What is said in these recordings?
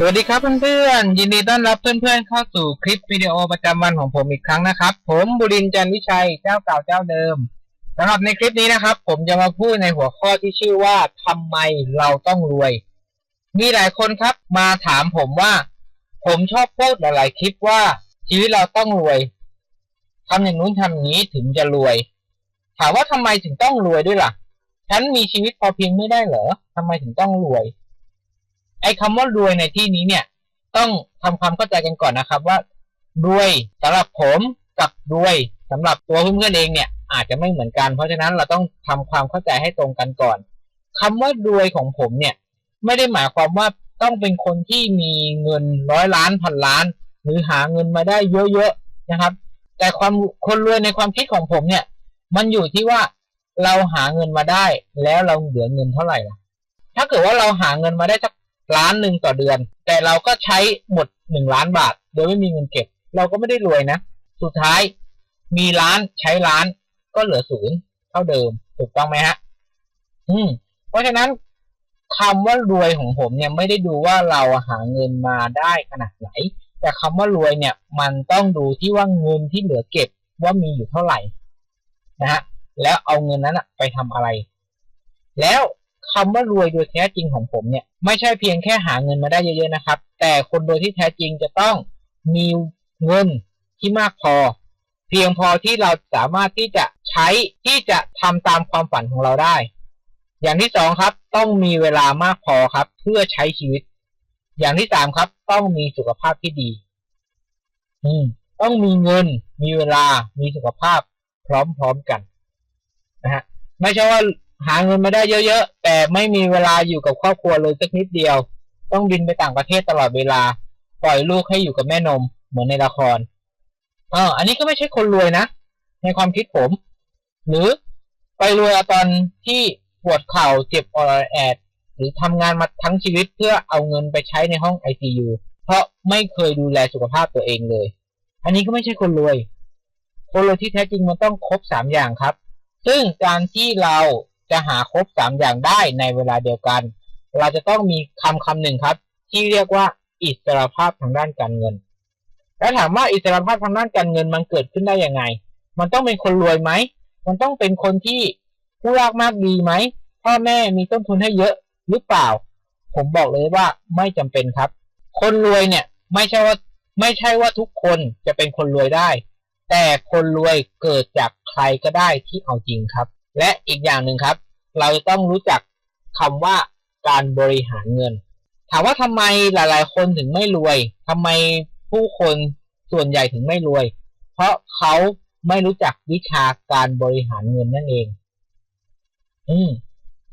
สวัสดีครับเพื่อนๆ ยินดีต้อนรับเพื่อนๆ เข้าสู่คลิปวิดีโอประจำวันของผมอีกครั้งนะครับ ผมบุรินทร์จันวิชัยเจ้าเก่าเจ้าเดิมสำหรับในคลิปนี้นะครับ ผมจะมาพูดในหัวข้อที่ชื่อว่าทำไมเราต้องรวย มีหลายคนครับมาถามผมว่า ผมชอบพูดหลายๆคลิปว่าชีวิตเราต้องรวยทำอย่างนู้นทำอย่างนี้ถึงจะรวย ถามว่าทำไมถึงต้องรวยด้วยล่ะ ฉันมีชีวิตพอเพียงไม่ได้เหรอทำไมถึงต้องรวย ไอ้คำว่ารวยในที่นี้เนี่ย ต้องทำความเข้าใจกันก่อนนะครับว่ารวยสำหรับผมกับรวยสำหรับตัวเพื่อนๆเองเนี่ยอาจจะไม่เหมือนกัน เพราะฉะนั้นเราต้องทำความเข้าใจให้ตรงกันก่อนคำว่ารวยของผมเนี่ย ไม่ได้หมายความว่าต้องเป็นคนที่มีเงินร้อยล้านพันล้าน หรือหาเงินมาได้เยอะๆนะครับ แต่ความคนรวยในความคิดของผมเนี่ย มันอยู่ที่ว่าเราหาเงินมาได้ แล้วเราเหลือเงินเท่าไหร่ล่ะ ถ้าเกิดว่าเราหาเงินมาได้สัก ล้านหนึ่งต่อเดือน แต่เราก็ใช้หมดหนึ่งล้านบาท โดยไม่มีเงินเก็บ เราก็ไม่ได้รวยนะ สุดท้ายมีล้านใช้ล้านก็เหลือศูนย์เท่าเดิม ถูกต้องไหมฮะ อืม เพราะฉะนั้นคำว่ารวยของผมเนี่ยไม่ได้ดูว่าเราหาเงินมาได้ขนาดไหน แต่คำว่ารวยเนี่ย มันต้องดูที่ว่าเงินที่เหลือเก็บว่ามีอยู่เท่าไหร่นะฮะแล้วเอาเงินนั้นไปทำอะไร แล้ว คำว่ารวยโดยแท้จริงของผมเนี่ย ไม่ใช่เพียงแค่หาเงินมาได้เยอะๆนะครับ แต่คนโดยที่แท้จริงจะต้องมีเงินที่มากพอ เพียงพอที่เราสามารถที่จะใช้ที่จะทำตามความฝันของเราได้ อย่างที่สองครับ ต้องมีเวลามากพอครับ เพื่อใช้ชีวิต อย่างที่สามครับ ต้องมีสุขภาพที่ดี อืม ต้องมีเงิน มีเวลา มีสุขภาพ พร้อมๆกันนะฮะไม่ใช่ว่า หาเงินมาได้เยอะๆ แต่ไม่มีเวลาอยู่กับครอบครัวเลยสักนิดเดียว ต้องบินไปต่างประเทศตลอดเวลา ปล่อยลูกให้อยู่กับแม่นม เหมือนในละครเอออันนี้ก็ไม่ใช่คนรวยนะ ในความคิดผม หรือไปรวยตอนที่ปวดเข่าเจ็บออแอด หรือทำงานมาทั้งชีวิตเพื่อเอาเงินไปใช้ในห้อง ICU เพราะไม่เคยดูแลสุขภาพตัวเองเลย อันนี้ก็ไม่ใช่คนรวย คนรวยที่แท้จริงมันต้องครบสามอย่างครับ ซึ่งการที่เรา จะหาครบสามอย่างได้ในเวลาเดียวกัน เราจะต้องมีคำคำหนึ่งครับ ที่เรียกว่าอิสรภาพทางด้านการเงิน แล้วถามว่าอิสรภาพทางด้านการเงินมันเกิดขึ้นได้ยังไง มันต้องเป็นคนรวยไหม มันต้องเป็นคนที่ผู้รากมากดีไหมพ่อแม่มีต้นทุนให้เยอะหรือเปล่า ผมบอกเลยว่าไม่จำเป็นครับ คนรวยเนี่ยไม่ใช่ว่าไม่ใช่ว่าทุกคนจะเป็นคนรวยได้ แต่คนรวยเกิดจากใครก็ได้ที่เอาจริงครับ และอีกอย่างหนึ่งครับ เราจะต้องรู้จักคำว่าการบริหารเงิน ถามว่าทำไมหลาย ๆ คนถึงไม่รวยทำไมผู้คนส่วนใหญ่ถึงไม่รวย เพราะเขาไม่รู้จักวิชาการบริหารเงินนั่นเอง อืม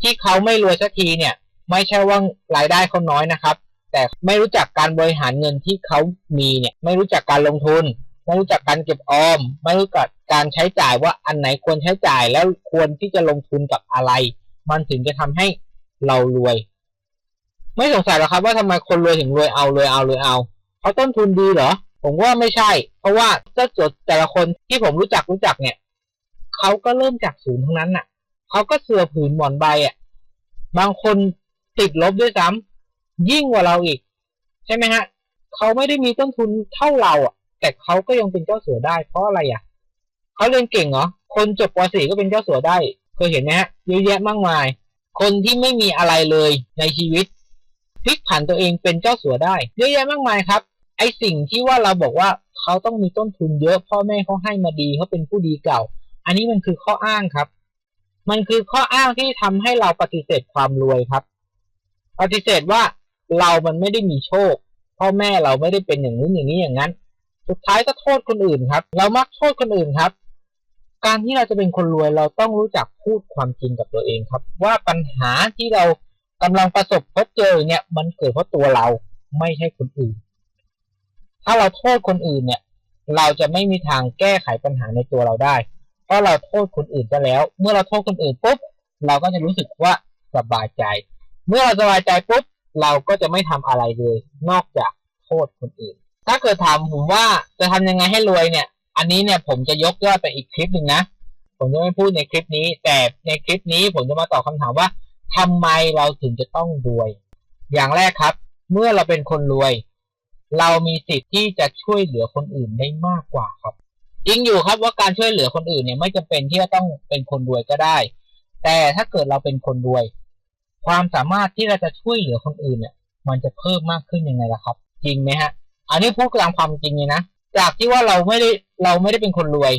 ที่เขาไม่รวยสักทีเนี่ย ไม่ใช่ว่ารายได้เขาน้อยนะครับ แต่ไม่รู้จักการบริหารเงินที่เขามีเนี่ย ไม่รู้จักการลงทุน ไม่รู้จักการเก็บออม ไม่รู้จักการใช้จ่ายว่าอันไหนควรใช้จ่ายแล้วควรที่จะลงทุนกับอะไร มันถึงจะทำให้เรารวย ไม่สงสัยหรอกครับว่าทำไมคนรวยถึงรวยเอารวยเอารวยเอาเพราะต้นทุนดีเหรอ ผมว่าไม่ใช่ เพราะว่าเจ้าจดแต่ละคนที่ผมรู้จักรู้จักเนี่ยเขาก็เริ่มจากศูนย์ทั้งนั้นน่ะเขาก็เสือผืนหมอนใบอะบางคนติดลบด้วยซ้ำยิ่งกว่าเราอีก ใช่ไหมฮะเขาไม่ได้มีต้นทุนเท่าเราอะ แต่เขาก็ยังเป็นเจ้าสัวได้ เพราะอะไรอะเขาเรียนเก่งเหรอคนจบป .4 ก็เป็นเจ้าสัวได้เคยเห็นไหมฮะเยอะแยะมากมาย คนที่ไม่มีอะไรเลยในชีวิตพลิกผันตัวเองเป็นเจ้าสัวได้เยอะแยะมากมายครับ ไอสิ่งที่ว่าเราบอกว่าเขาต้องมีต้นทุนเยอะ พ่อแม่เขาให้มาดีเขาเป็นผู้ดีเก่า อันนี้มันคือข้ออ้างครับ มันคือข้ออ้างที่ทำให้เราปฏิเสธความรวยครับ ปฏิเสธว่าเรามันไม่ได้มีโชค พ่อแม่เราไม่ได้เป็นอย่างนู้นอย่างนี้อย่างนั้น สุดท้ายก็โทษคนอื่นครับ เรามักโทษคนอื่นครับ การที่เราจะเป็นคนรวยเราต้องรู้จักพูดความจริงกับตัวเองครับ ว่าปัญหาที่เรากำลังประสบพบเจอเนี่ย มันเกิดเพราะตัวเราไม่ใช่คนอื่น ถ้าเราโทษคนอื่นเนี่ย เราจะไม่มีทางแก้ไขปัญหาในตัวเราได้ เพราะเราโทษคนอื่นไปแล้ว เมื่อเราโทษคนอื่นปุ๊บเราก็จะรู้สึกว่าสบายใจ เมื่อเราสบายใจปุ๊บเราก็จะไม่ทำอะไรเลย นอกจากโทษคนอื่น ถ้าเกิดถามผมว่าจะทำยังไงให้รวยเนี่ย อันนี้เนี่ยผมจะยกยอดไปอีกคลิปหนึ่งนะ ผมจะไม่พูดในคลิปนี้ แต่ในคลิปนี้ผมจะมาตอบคำถามว่าทำไมเราถึงจะต้องรวย อย่างแรกครับ เมื่อเราเป็นคนรวย เรามีสิทธิ์ที่จะช่วยเหลือคนอื่นได้มากกว่าครับจริงอยู่ครับว่าการช่วยเหลือคนอื่นเนี่ยไม่จำเป็นที่จะต้องเป็นคนรวยก็ได้ แต่ถ้าเกิดเราเป็นคนรวย ความสามารถที่เราจะช่วยเหลือคนอื่นเนี่ย มันจะเพิ่มมากขึ้นยังไงล่ะครับ จริงไหมฮะ อันนี้พูดตามความจริงเลยนะ จากที่ว่าเราไม่ได้เราไม่ได้เป็นคนรวย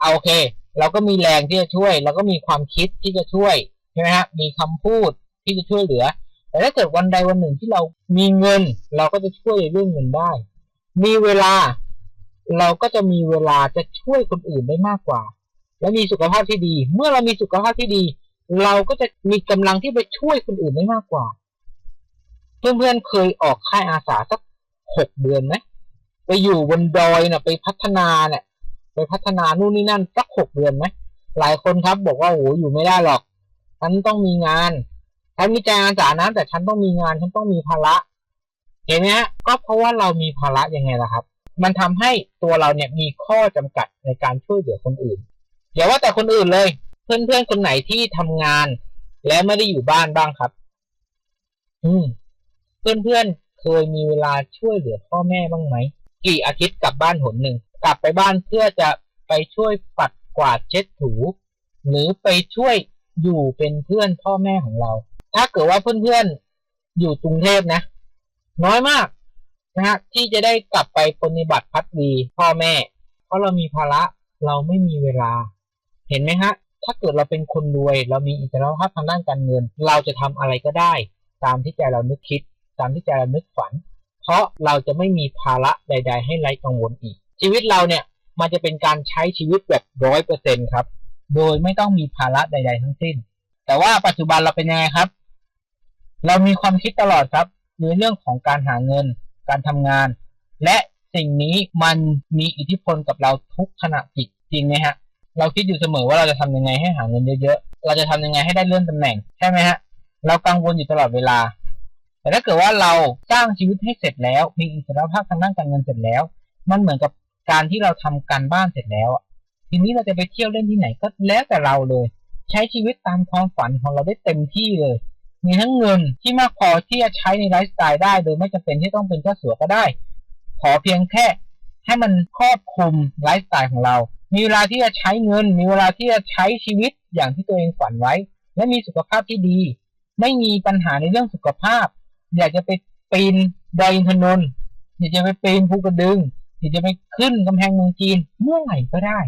เอาโอเค เราก็มีแรงที่จะช่วยเราก็มีความคิดที่จะช่วยใช่ไหมฮะมีคำพูดที่จะช่วยเหลือ แต่ถ้าเกิดวันใดวันหนึ่งที่เรามีเงิน เราก็จะช่วยในเรื่องเงินได้ มีเวลา เราก็จะมีเวลาจะช่วยคนอื่นได้มากกว่า และมีสุขภาพที่ดี เมื่อเรามีสุขภาพที่ดี เราก็จะมีกำลังที่ไปช่วยคนอื่นได้มากกว่า เพื่อนๆเคยออกค่ายอาสาสัก หกเดือนไหมไปอยู่บนดอยน่ะ ไปพัฒนาเนี่ยไปพัฒนานู่นนี่นั่นสักหกเดือนไหมหลายคนครับบอกว่าโอ้อยู่ไม่ได้หรอก ฉันต้องมีงานฉันมีใจอาสานะแต่ฉันต้องมีงานฉันต้องมีภาระเห็นไหมฮะก็เพราะว่าเรามีภาระยังไงล่ะครับ มันทำให้ตัวเราเนี่ยมีข้อจำกัดในการช่วยเหลือคนอื่นอย่าว่าแต่คนอื่นเลย เพื่อนๆคนไหนที่ทำงาน และไม่ได้อยู่บ้านบ้างครับ อืม เพื่อน เคยมีเวลาช่วยเหลือพ่อแม่บ้างไหม กี่อาทิตย์กลับบ้านหนหนึ่ง กลับไปบ้านเพื่อจะไปช่วยปัดกวาดเช็ดถู หรือไปช่วยอยู่เป็นเพื่อนพ่อแม่ของเรา ถ้าเกิดว่าเพื่อนๆอยู่กรุงเทพนะ น้อยมากนะฮะที่จะได้กลับไปปฏิบัติพัดวีพ่อแม่ เพราะเรามีภาระเราไม่มีเวลา เห็นไหมฮะ ถ้าเกิดเราเป็นคนรวย เรามีอิสรภาพทางด้านการเงิน เราจะทำอะไรก็ได้ ตามที่ใจเรานึกคิด ตามที่ใจเรานึกฝัน เพราะเราจะไม่มีภาระใด ๆ ให้ไร้กังวลอีก ชีวิตเราเนี่ยมันจะเป็นการใช้ชีวิตแบบร้อยเปอร์เซ็นครับ โดยไม่ต้องมีภาระใด ๆ ทั้งสิ้น แต่ว่าปัจจุบันเราเป็นยังไงครับ เรามีความคิดตลอดครับในเรื่องของการหาเงิน การทำงาน และสิ่งนี้มันมีอิทธิพลกับเราทุกขณะจิตจริงไหมฮะ เราคิดอยู่เสมอว่าเราจะทำยังไงให้หาเงินเยอะๆ เราจะทำยังไงให้ได้เลื่อนตำแหน่งใช่ไหมฮะ เรากังวลอยู่ตลอดเวลา แต่ถ้าเกิดว่าเราสร้างชีวิตให้เสร็จแล้วมีอิสรภาพทางด้านการเงินเสร็จแล้ว มันเหมือนกับการที่เราทำการบ้านเสร็จแล้วทีนี้เราจะไปเที่ยวเล่นที่ไหนก็แล้วแต่เราเลย ใช้ชีวิตตามความฝันของเราได้เต็มที่เลย มีทั้งเงินที่มากพอที่จะใช้ในไลฟ์สไตล์ได้ โดยไม่จำเป็นที่ต้องเป็นเจ้าสัวก็ได้ ขอเพียงแค่ให้มันครอบคลุมไลฟ์สไตล์ของเรา มีเวลาที่จะใช้เงิน มีเวลาที่จะใช้ชีวิตอย่างที่ตัวเองฝันไว้ และมีสุขภาพที่ดี ไม่มีปัญหาในเรื่องสุขภาพ อยากจะไปปีนดอยอินทนนท์อยากจะไปปีนภูกระดึงอยากจะไปขึ้นกำแพงเมืองจีนเมื่อไหร่ก็ได้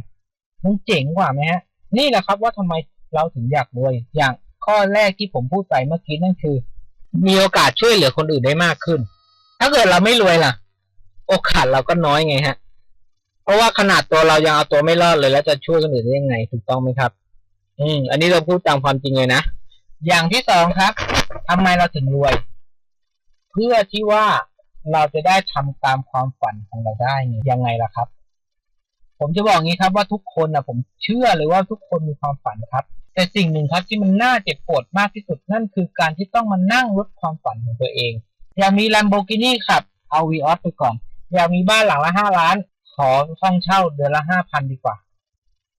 มันเจ๋งกว่าไหมฮะ นี่แหละครับว่าทำไมเราถึงอยากรวย อย่างข้อแรกที่ผมพูดไปเมื่อกี้นั่นคือ มีโอกาสช่วยเหลือคนอื่นได้มากขึ้น ถ้าเกิดเราไม่รวยล่ะ โอกาสเราก็น้อยไงฮะ เพราะว่าขนาดตัวเรายังเอาตัวไม่รอดเลยแล้วจะช่วยคนอื่นได้ยังไงถูกต้องไหมครับ อืม อันนี้เราพูดตามความจริงเลยนะ อย่างที่สองครับทำไมเราถึงรวย พื่อที่ว่าเราจะได้ทำตามความฝันของเราได้ยังไงล่ะครับ ผมจะบอกงี้ครับว่าทุกคนนะผมเชื่อเลยว่าทุกคนมีความฝันครับ แต่สิ่งหนึ่งครับที่มันน่าเจ็บปวดมากที่สุดนั่นคือการที่ต้องมานั่งลดความฝันของตัวเอง อยากมี Lamborghini ขับเอา v ีออสไปก่อน อยากมีบ้านหลังละห้าล้าน ขอห้องเช่าเดือนละห้าพันดีกว่า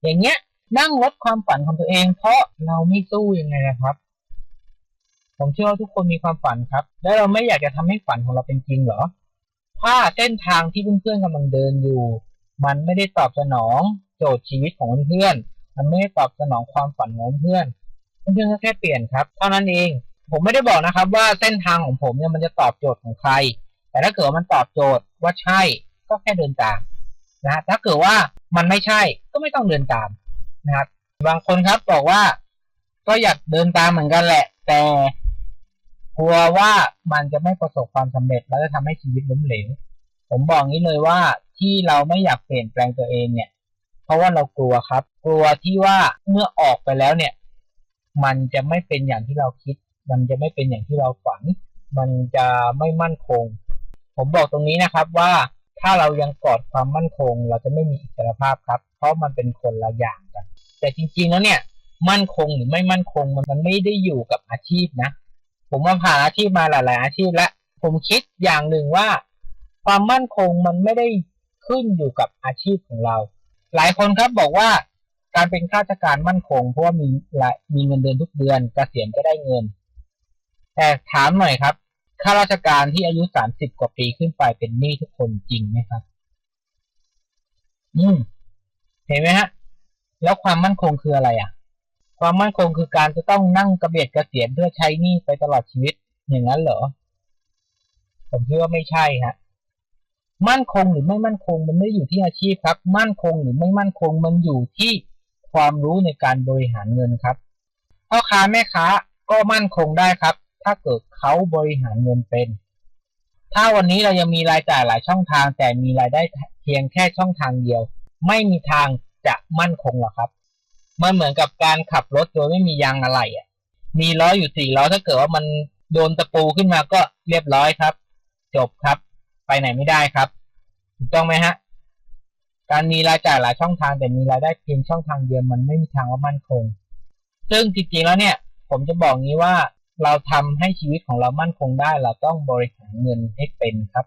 อย่างเงี้ยนั่งลดความฝันของตัวเอง เพราะเราไม่สู้ยังไงนะครับ ผมเชื่อว่าทุกคนมีความฝันครับ และเราไม่อยากจะทำให้ฝันของเราเป็นจริงเหรอ ถ้าเส้นทางที่เพื่อนๆกำลังเดินอยู่ มันไม่ได้ตอบสนอง โจทย์ชีวิตของเพื่อนๆมันไม่ได้ตอบสนองความฝันของเพื่อน เพื่อนก็แค่เปลี่ยนครับเท่านั้นเอง ผมไม่ได้บอกนะครับว่าเส้นทางของผมเนี่ยมันจะตอบโจทย์ของใคร แต่ถ้าเกิดว่ามันตอบโจทย์ว่าใช่ ก็แค่เดินตามนะฮะถ้าเกิดว่ามันไม่ใช่ก็ไม่ต้องเดินตามนะครับ บางคนครับบอกว่า ก็อยากเดินตามเหมือนกันแหละ แต่ กลัวว่ามันจะไม่ประสบความสำเร็จ แล้วจะทำให้ชีวิตล้มเหลว ผมบอกงี้เลยว่าที่เราไม่อยากเปลี่ยนแปลงตัวเองเนี่ย เพราะว่าเรากลัวครับ กลัวที่ว่าเมื่อออกไปแล้วเนี่ย มันจะไม่เป็นอย่างที่เราคิด มันจะไม่เป็นอย่างที่เราฝัน มันจะไม่มั่นคง ผมบอกตรงนี้นะครับว่าถ้าเรายังกอดความมั่นคง เราจะไม่มีอิสรภาพครับ เพราะมันเป็นคนละอย่างกัน แต่จริงๆแล้วเนี่ย มั่นคงหรือไม่มั่นคงมันไม่ได้อยู่กับอาชีพนะ ผมมาผ่านอาชีพมาหลายๆอาชีพแล้วผมคิดอย่างหนึ่งว่า ความมั่นคงมันไม่ได้ขึ้นอยู่กับอาชีพของเรา หลายคนครับบอกว่าการเป็นข้าราชการมั่นคง เพราะว่ามีมีเงินเดือนทุกเดือนเกษียณก็ได้เงิน แต่ถามหน่อยครับข้าราชการที่อายุสามสิบกว่าปีขึ้นไปเป็นหนี้ทุกคนจริงไหมครับ อืม เห็นไหมฮะ แล้วความมั่นคงคืออะไรอะ ความมั่นคงคือการจะต้องนั่งกระเบียดกระเสียนเพื่อใช้หนี้ไปตลอดชีวิตอย่างนั้นเหรอ ผมคิดว่าไม่ใช่ฮะมั่นคงหรือไม่มั่นคง มันไม่อยู่ที่อาชีพครับ มั่นคงหรือไม่มั่นคง มันอยู่ที่ความรู้ในการบริหารเงินครับพ่อค้าแม่ค้าก็มั่นคงได้ครับ ถ้าเกิดเขาบริหารเงินเป็น ถ้าวันนี้เรายังมีรายจ่ายหลายช่องทาง แต่มีรายได้เพียงแค่ช่องทางเดียว ไม่มีทางจะมั่นคงหรอกครับ มันเหมือนกับการขับรถโดยไม่มียางอะไหล่อะ มีล้ออยู่สี่ล้อถ้าเกิดว่ามันโดนตะปูขึ้นมาก็เรียบร้อยครับ จบครับ ไปไหนไม่ได้ครับถูกต้องไหมฮะ การมีรายจ่ายหลายช่องทางแต่มีรายได้เพียงช่องทางเดียวมันไม่มีทางว่ามั่นคง ซึ่งจริงๆแล้วเนี่ย ผมจะบอกงี้ว่าเราทำให้ชีวิตของเรามั่นคงได้ เราต้องบริหารเงินให้เป็นครับ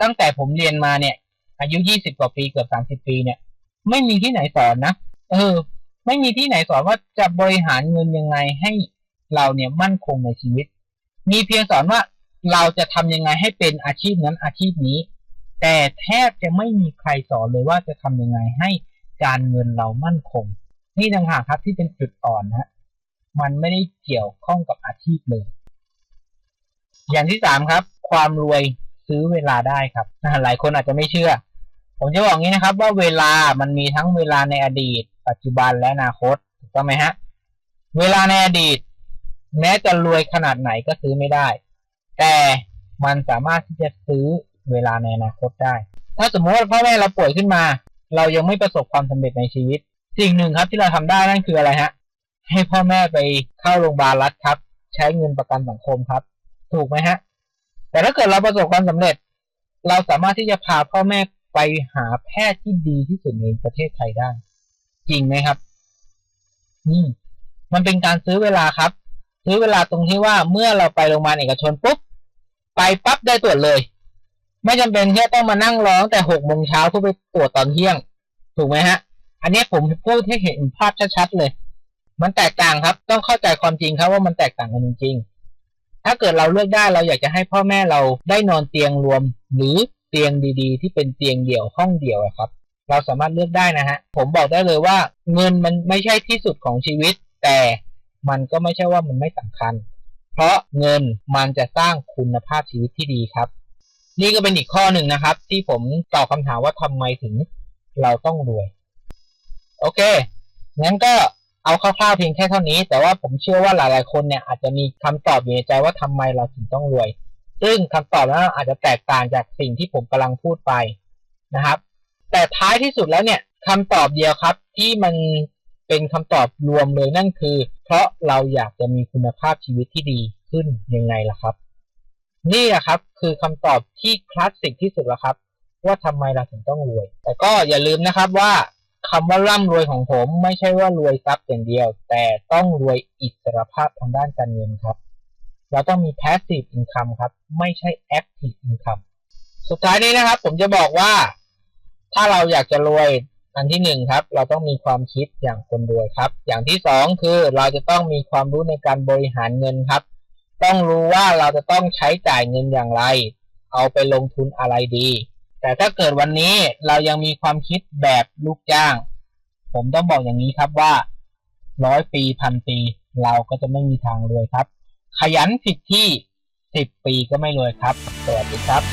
ตั้งแต่ผมเรียนมาเนี่ย อายุยี่สิบกว่าปีเกือบสามสิบปีเนี่ย ไม่มีที่ไหนสอนนะเออ ไม่มีที่ไหนสอนว่าจะบริหารเงินยังไงให้เราเนี่ยมั่นคงในชีวิต มีเพียงสอนว่าเราจะทำยังไงให้เป็นอาชีพนั้นอาชีพนี้ แต่แทบจะไม่มีใครสอนเลยว่าจะทำยังไงให้การเงินเรามั่นคง นี่ต่างหากครับที่เป็นจุดอ่อนนะฮะมันไม่ได้เกี่ยวข้องกับอาชีพเลย อย่างที่สามครับ ความรวยซื้อเวลาได้ครับหลายคนอาจจะไม่เชื่อ ผมจะบอกงี้นะครับ ว่าเวลามันมีทั้งเวลาในอดีต ปัจจุบันและอนาคตถูกต้องไหมฮะ เวลาในอดีต แม้จะรวยขนาดไหนก็ซื้อไม่ได้ แต่มันสามารถที่จะซื้อเวลาในอนาคตได้ ถ้าสมมติว่าพ่อแม่เราป่วยขึ้นมา เรายังไม่ประสบความสำเร็จในชีวิต สิ่งหนึ่งครับที่เราทำได้นั่นคืออะไรฮะ ให้พ่อแม่ไปเข้าโรงพยาบาลรัฐครับ ใช้เงินประกันสังคมครับ ถูกไหมฮะ แต่ถ้าเกิดเราประสบความสำเร็จ เราสามารถที่จะพาพ่อแม่ไปหาแพทย์ที่ดีที่สุดในประเทศไทยได้ จริงไหมครับนี่มันเป็นการซื้อเวลาครับ ซื้อเวลาตรงที่ว่าเมื่อเราไปโรงพยาบาลเอกชนปุ๊บไปปั๊บได้ตรวจเลย ไม่จำเป็นแค่ต้องมานั่งรอตั้งแต่หกโมงเช้าเพื่อไปตรวจตอนเที่ยง ถูกไหมฮะ อันนี้ผมพูดให้เห็นภาพชัดๆเลย มันแตกต่างครับ ต้องเข้าใจความจริงครับว่ามันแตกต่างกันจริงๆ ถ้าเกิดเราเลือกได้เราอยากจะให้พ่อแม่เราได้นอนเตียงรวม หรือเตียงดีๆ ที่เป็นเตียงเดี่ยวห้องเดี่ยวครับ เราสามารถเลือกได้นะฮะ ผมบอกได้เลยว่าเงินมันไม่ใช่ที่สุดของชีวิต แต่มันก็ไม่ใช่ว่ามันไม่สำคัญ เพราะเงินมันจะสร้างคุณภาพชีวิตที่ดีครับ นี่ก็เป็นอีกข้อหนึ่งนะครับ ที่ผมตอบคำถามว่าทำไมถึงเราต้องรวย โอเค งั้นก็เอาคร่าวๆเพียงแค่เท่านี้ แต่ว่าผมเชื่อว่าหลายๆคนเนี่ยอาจจะมีคำตอบอยู่ในใจว่าทำไมเราถึงต้องรวย ซึ่งคำตอบนั้นอาจจะแตกต่างจากสิ่งที่ผมกำลังพูดไปนะครับ แต่ท้ายที่สุดแล้วเนี่ยคำตอบเดียวครับ ที่มันเป็นคำตอบรวมเลยนั่นคือ เพราะเราอยากจะมีคุณภาพชีวิตที่ดีขึ้นยังไงล่ะครับ นี่แหละครับคือคำตอบที่คลาสสิกที่สุดแล้วครับ ว่าทำไมเราถึงต้องรวย แต่ก็อย่าลืมนะครับว่าคำว่าร่ำรวยของผมไม่ใช่ว่ารวยทรัพย์อย่างเดียว แต่ต้องรวยอิสรภาพทางด้านการเงินครับ เราต้องมี passive income ครับ ไม่ใช่ active income สุดท้ายนี้นะครับ ผมจะบอกว่า ถ้าเราอยากจะรวยอันที่หนึ่งครับ เราต้องมีความคิดอย่างคนรวยครับ อย่างที่สองคือเราจะต้องมีความรู้ในการบริหารเงินครับ ต้องรู้ว่าเราจะต้องใช้จ่ายเงินอย่างไร เอาไปลงทุนอะไรดี แต่ถ้าเกิดวันนี้เรายังมีความคิดแบบลูกจ้าง ผมต้องบอกอย่างนี้ครับว่าร้อยปีพันปี เราก็จะไม่มีทางรวยครับ ขยันผิดที่สิบปีก็ไม่รวยครับ สวัสดีครับ